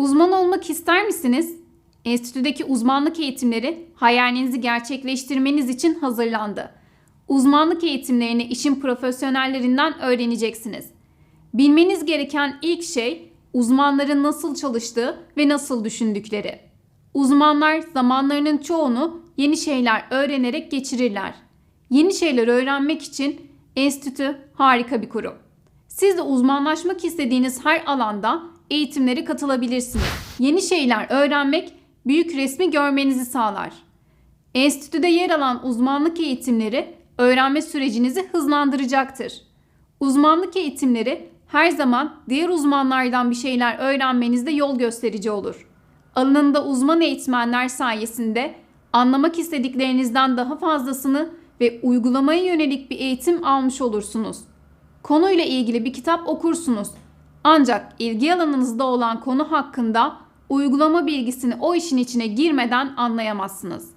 Uzman olmak ister misiniz? Enstitüdeki uzmanlık eğitimleri hayalinizi gerçekleştirmeniz için hazırlandı. Uzmanlık eğitimlerini işin profesyonellerinden öğreneceksiniz. Bilmeniz gereken ilk şey uzmanların nasıl çalıştığı ve nasıl düşündükleri. Uzmanlar zamanlarının çoğunu yeni şeyler öğrenerek geçirirler. Yeni şeyler öğrenmek için enstitü harika bir kurum. Siz de uzmanlaşmak istediğiniz her alanda eğitimlere katılabilirsiniz. Yeni şeyler öğrenmek büyük resmi görmenizi sağlar. Enstitüde yer alan uzmanlık eğitimleri öğrenme sürecinizi hızlandıracaktır. Uzmanlık eğitimleri her zaman diğer uzmanlardan bir şeyler öğrenmenizde yol gösterici olur. Alanında uzman eğitmenler sayesinde anlamak istediklerinizden daha fazlasını ve uygulamaya yönelik bir eğitim almış olursunuz. Konuyla ilgili bir kitap okursunuz. Ancak ilgi alanınızda olan konu hakkında uygulama bilgisini o işin içine girmeden anlayamazsınız.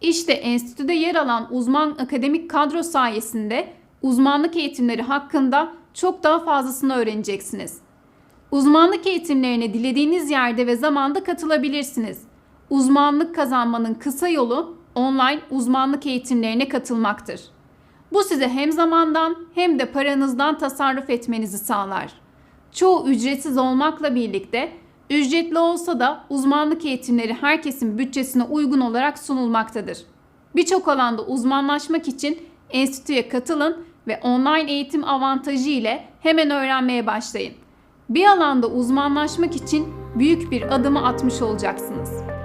İşte enstitüde yer alan uzman akademik kadro sayesinde uzmanlık eğitimleri hakkında çok daha fazlasını öğreneceksiniz. Uzmanlık eğitimlerine dilediğiniz yerde ve zamanda katılabilirsiniz. Uzmanlık kazanmanın kısa yolu online uzmanlık eğitimlerine katılmaktır. Bu size hem zamandan hem de paranızdan tasarruf etmenizi sağlar. Çoğu ücretsiz olmakla birlikte ücretli olsa da uzmanlık eğitimleri herkesin bütçesine uygun olarak sunulmaktadır. Birçok alanda uzmanlaşmak için enstitüye katılın ve online eğitim avantajı ile hemen öğrenmeye başlayın. Bir alanda uzmanlaşmak için büyük bir adımı atmış olacaksınız.